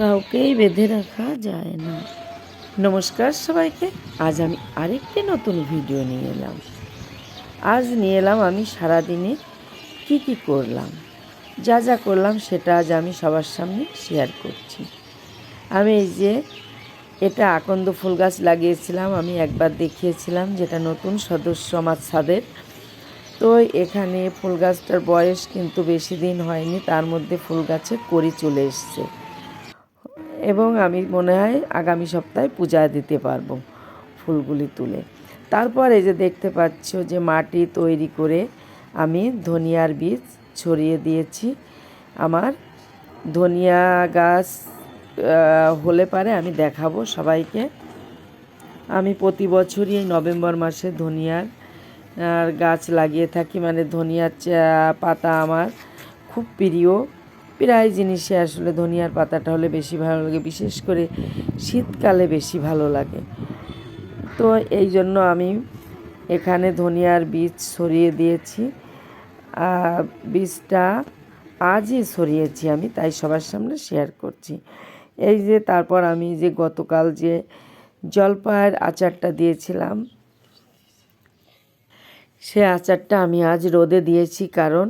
কাউকেই বেঁধে রাখা যায় না। নমস্কার সবাইকে। আজ আমি আরেকটি নতুন ভিডিও নিয়ে এলাম। আজ নিয়ে এলাম আমি সারাদিনে কি কি করলাম। যা যা করলাম সেটা আজ আমি সবার সামনে শেয়ার করছি। আমি এই যে এটা আকন্দ ফুল গাছ লাগিয়েছিলাম, আমি একবার দেখিয়েছিলাম যেটা নতুন সদস্য আমার ছাদের। তো এখানে ফুল গাছটার বয়স কিন্তু বেশি দিন হয়নি, তার মধ্যে ফুল গাছে করি চলে এসছে। এবং আমি মনে হয় আগামী সপ্তাহে পূজা দিতে পারব ফুলগুলি তুলে। তারপর এই যে দেখতে পাচ্ছ যে মাটি তৈরি করে আমি ধনিয়ার বীজ ছড়িয়ে দিয়েছি। আমার ধনিয়া গাছ হলে পারে আমি দেখাবো সবাইকে। আমি প্রতি বছরই এই নভেম্বর মাসে ধনিয়ার গাছ লাগিয়ে থাকি। মানে ধনিয়ার পাতা আমার খুব প্রিয়। প্রায় জিনিসে আসলে ধনিয়ার পাতাটা হলে বেশি ভালো লাগে, বিশেষ করে শীতকালে বেশি ভালো লাগে। তো এই জন্য আমি এখানে ধনিয়ার বীজ ছড়িয়ে দিয়েছি। বীজটা আজই ছড়িয়েছি আমি, তাই সবার সামনে শেয়ার করছি। এই যে তারপর আমি যে গতকাল যে জলপাইয়ের আচারটা দিয়েছিলাম, সে আচারটা আমি আজ রোদে দিয়েছি কারণ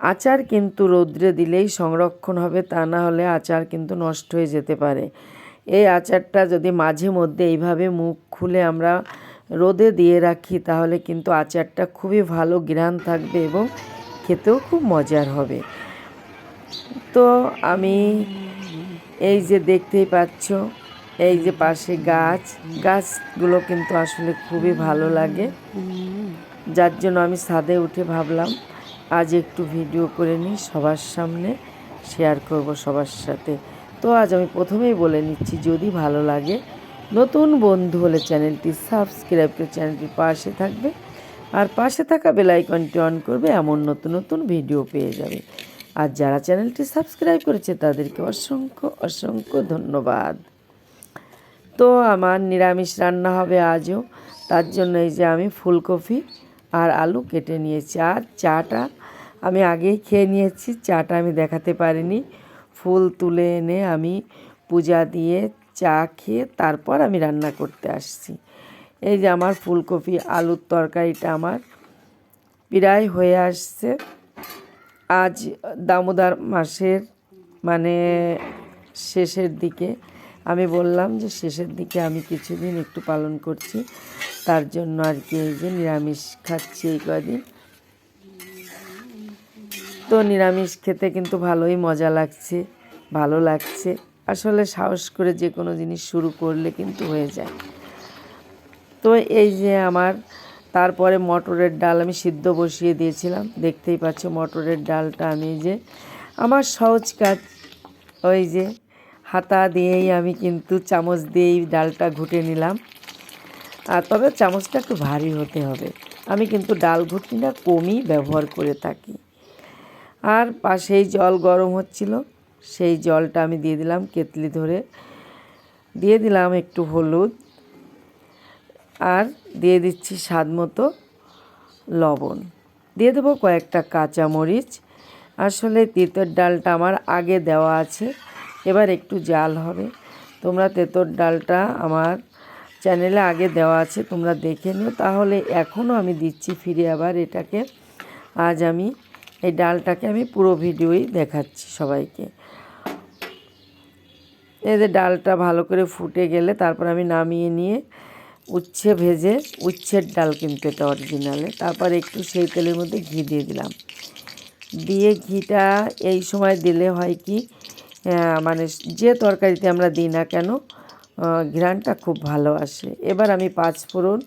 আচার কিন্তু রৌদ্রে দিলেই সংরক্ষণ হবে, তা না হলে আচার কিন্তু নষ্ট হয়ে যেতে পারে। এই আচারটা যদি মাঝে মধ্যে এইভাবে মুখ খুলে আমরা রোদে দিয়ে রাখি, তাহলে কিন্তু আচারটা খুবই ভালো গ্রান থাকবে এবং খেতেও খুব মজার হবে। তো আমি এই যে দেখতেই পাচ্ছ, এই যে পাশে গাছ, গাছগুলো কিন্তু আসলে খুবই ভালো লাগে। যার জন্য আমি ছাদে উঠে ভাবলাম আজ একটু ভিডিও করে নিই সবার সামনে শেয়ার করব সবার সাথে। তো আজ আমি প্রথমেই বলে নিচ্ছি, যদি ভালো লাগে, নতুন বন্ধু হলে চ্যানেলটি সাবস্ক্রাইব করে চ্যানেলটির পাশে থাকবে। আর পাশে থাকা বেল আইকনটি অন করবে, এমন নতুন নতুন ভিডিও পেয়ে যাবে। আর যারা চ্যানেলটি সাবস্ক্রাইব করেছে, তাদেরকে অসংখ্য অসংখ্য ধন্যবাদ। তো আমার নিরামিষ রান্না হবে আজও। তার জন্য এই যে আমি ফুলকপি আর আলু কেটে নিয়েছি। আর চাটা আমি আগেই খেয়ে নিয়েছি, চাটা আমি দেখাতে পারিনি। ফুল তুলে এনে আমি পূজা দিয়ে চা খেয়ে তারপর আমি রান্না করতে আসছি। এই যে আমার ফুলকপি, আলুর তরকারিটা আমার প্রায় হয়ে আসছে। আজ দামোদর মাসের মানে শেষের দিকে আমি বললাম যে শেষের দিকে আমি কিছুদিন একটু পালন করছি, তার জন্য আর কি এই যে নিরামিষ খাচ্ছি এই কদিন তো নিরামিষ খেতে কিন্তু ভালোই মজা লাগছে, ভালো লাগছে। আসলে সাহস করে যে কোনো জিনিস শুরু করলে কিন্তু হয়ে যায়। তো এই যে আমার, তারপরে মটরের ডাল আমি সিদ্ধ বসিয়ে দিয়েছিলাম। দেখতেই পাচ্ছ মটরের ডালটা আমি যে, আমার সহজ কাজ ওই যে, হাতা দিয়েই আমি কিন্তু চামচ দিয়েই ডালটা ঘুটে নিলাম। আর তবে চামচটা একটু ভারী হতে হবে। আমি কিন্তু ডাল ঘুটনিটা কমই ব্যবহার করে থাকি। আর পাশেই জল গরম হচ্ছিল। সেই জলটা আমি দিয়ে দিলাম কেতলি ধরে। দিয়ে দিলাম একটু হলুদ। আর দিয়ে দিচ্ছি স্বাদ মতো লবণ। দিয়ে দেবো কয়েকটা কাঁচামরিচ। আসলে তেঁতোর ডালটা আমার আগে দেওয়া আছে। এবার একটু জাল হবে। তোমরা তেঁতোর ডালটা আমার চ্যানেলে আগে দেওয়া আছে, তোমরা দেখে নিও। তাহলে এখনও আমি দিচ্ছি ফিরে আবার এটাকে। আজ আমি এই ডালটাকে আমি পুরো ভিডিওই দেখাচ্ছি সবাইকে। যে ডালটা ভালো করে ফুটে গেলে তারপর আমি নামিয়ে নিয়ে উচ্ছে ভেজে উচ্ছের ডাল কিন্তু এটা অরিজিনালে তারপর একটু সেই তেলের মধ্যে ঘি দিয়ে দিলাম। দিয়ে ঘিটা এই সময় দিলে হয় কি মানে যে তরকারিতে আমরা দিই না কেন আহ, ঘ্রাণটা খুব ভালো আসে। এবার আমি পাঁচ ফোড়ন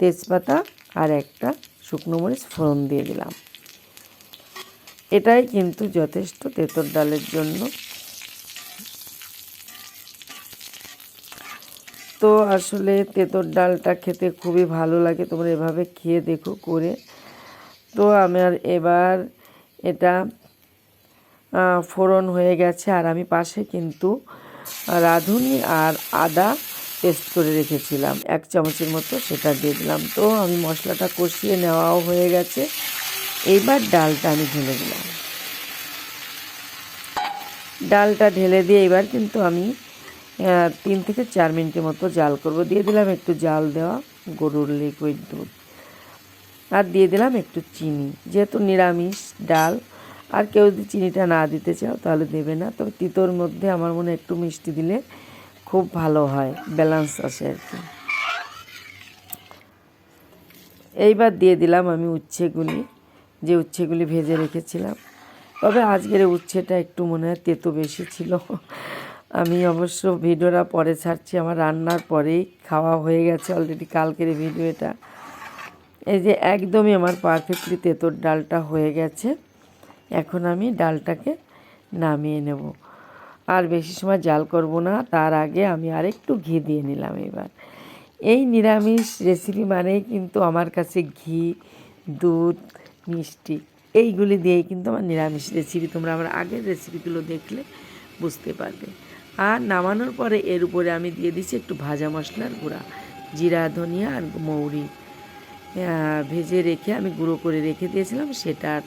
তেজপাতা আর একটা শুকনো মরিচ ফোড়ন দিয়ে দিলাম। এটাই কিন্তু যথেষ্ট তেঁতর ডালের জন্য। তো আসলে তেঁতর ডালটা খেতে খুবই ভালো লাগে, তোমরা এভাবে খেয়ে দেখো করে। তো আমার এবার এটা ফোড়ন হয়ে গেছে আর আমি পাশে কিন্তু রাঁধুনি আর আদা পেস্ট করে রেখেছিলাম। এক চামচের মতো সেটা দিয়ে দিলাম। তো আমি মশলাটা কষিয়ে নেওয়াও হয়ে গেছে। এইবার ডালটা আমি ঢেলে দিলাম। ডালটা ঢেলে দিয়ে এবার কিন্তু আমি তিন থেকে চার মিনিটের মতো জাল করব। দিয়ে দিলাম একটু জাল দেওয়া, গরুর লিকুইড দুধ। আর দিয়ে দিলাম একটু চিনি। যেহেতু নিরামিষ ডাল, আর কেউ যদি চিনিটা না দিতে চাও তাহলে দেবে না। তবে তিতোর মধ্যে আমার মনে একটু মিষ্টি দিলে খুব ভালো হয় ব্যালেন্স আসে আর কি। এইবার দিয়ে দিলাম আমি উচ্ছেগুলি যে উচ্ছেগুলি ভেজে রেখেছিলাম। তবে আজকের উচ্ছেটা একটু মনে হয় তেতো বেশি ছিল। আমি অবশ্য ভিডিওটা পরে ছাড়ছি, আমার রান্নার পরেই খাওয়া হয়ে গেছে অলরেডি কালকের এই ভিডিওটা এই যে একদমই আমার পারফেক্টলি তেঁতোর ডালটা হয়ে গেছে। এখন আমি ডালটাকে নামিয়ে নেব। আর বেশি সময় জাল করব না, তার আগে আমি আরেকটু ঘি দিয়ে নিলাম এবার। এই নিরামিষ রেসিপি মানেই কিন্তু আমার কাছে ঘি, দুধ মিষ্টি। এইগুলি দিয়েই কিন্তু আমার নিরামিষ রেসিপি তোমরা আমার আগের রেসিপিগুলো দেখলে বুঝতে পারবে। আর নামানোর পরে এর উপরে আমি দিয়ে দিচ্ছি একটু ভাজা মশলার গুঁড়া, জিরা, ধনিয়া আর মৌরি। ভেজে রেখে আমি গুঁড়ো করে রেখে দিয়েছিলাম সেটার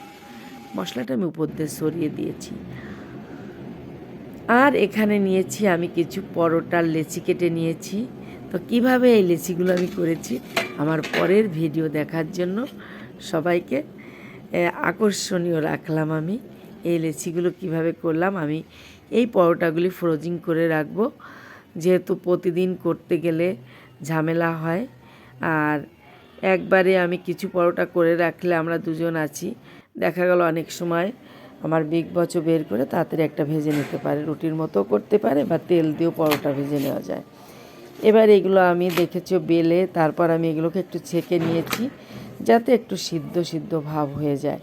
মশলাটা আমি উপর দিয়ে সরিয়ে দিয়েছি। আর এখানে নিয়েছি আমি কিছু পরোটার লেচি কেটে নিয়েছি। তো কীভাবে এই লেচিগুলো আমি করেছি, আমার পরের ভিডিও দেখার জন্য সবাইকে আকর্ষণীয় রাখলাম আমি। এই লেচিগুলো কীভাবে করলাম, আমি এই পরোটাগুলি ফ্রোজিং করে রাখব। যেহেতু প্রতিদিন করতে গেলে ঝামেলা হয়, আর একবারে আমি কিছু পরোটা করে রাখলে আমরা দুজন আছি। দেখা গেল অনেক সময় আমার বিগ বচও বের করে তাড়াতাড়ি একটা ভেজে নিতে পারে, রুটির মতো করতে পারে বা তেল দিয়েও পরোটা ভেজে নেওয়া যায়। এবার এগুলো আমি দেখেছি বেলে, তারপর আমি এগুলোকে একটু ছেঁকে নিয়েছি। যাতে একটু সিদ্ধ সিদ্ধ ভাব হয়ে যায়।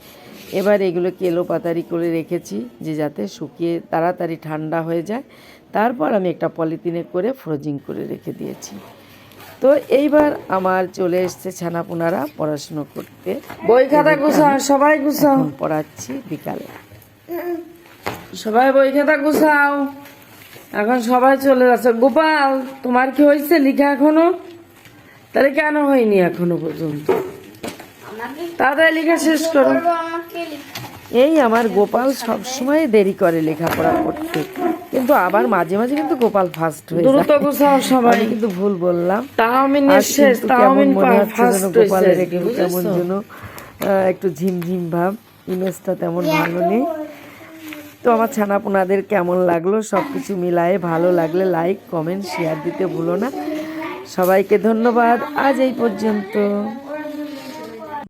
এবার এগুলোকে এলো পাতারি করে রেখেছি যে যাতে শুকিয়ে তাড়াতাড়ি ঠান্ডা হয়ে যায়। তারপর আমি একটা পলিথিনে করে ফ্রোজিং করে রেখে দিয়েছি। তো এইবার আমার চলে এসছে ছানাপোনারা পড়াশুনো করতে। বই খাতা গুছাও সবাই গুছাও। পড়াচ্ছি বিকালে। সবাই বই খাতা গুছাও। এখন সবাই চলে যাচ্ছে। গোপাল তোমার কি হয়েছে? লিখা এখনও? তাহলে কেন হয়নি এখনও পর্যন্ত? তাড়াতাড়ি লেখা শেষ করো। এই আমার গোপাল সবসময় দেরি করে লেখাপড়া করতে। কিন্তু আবার মাঝে মাঝে কিন্তু গোপাল ফার্স্ট হয়ে দ্রুত গুছাও সবাই। কিন্তু ভুল বললাম। তাহমিনের শেষ তাহমিন কেমন মনে হচ্ছে যেন ফার্স্ট গোপালের একটু কেমন যেন একটু ঝিমঝিম ভাব। ইমেজটা তেমন ভালো নেই। তো আমার ছানাপোনাদের কেমন লাগল? সব কিছু মিলায়ে ভালো লাগলে লাইক কমেন্ট শেয়ার দিতে ভুলো না। সবাইকে ধন্যবাদ। আজ এই পর্যন্ত।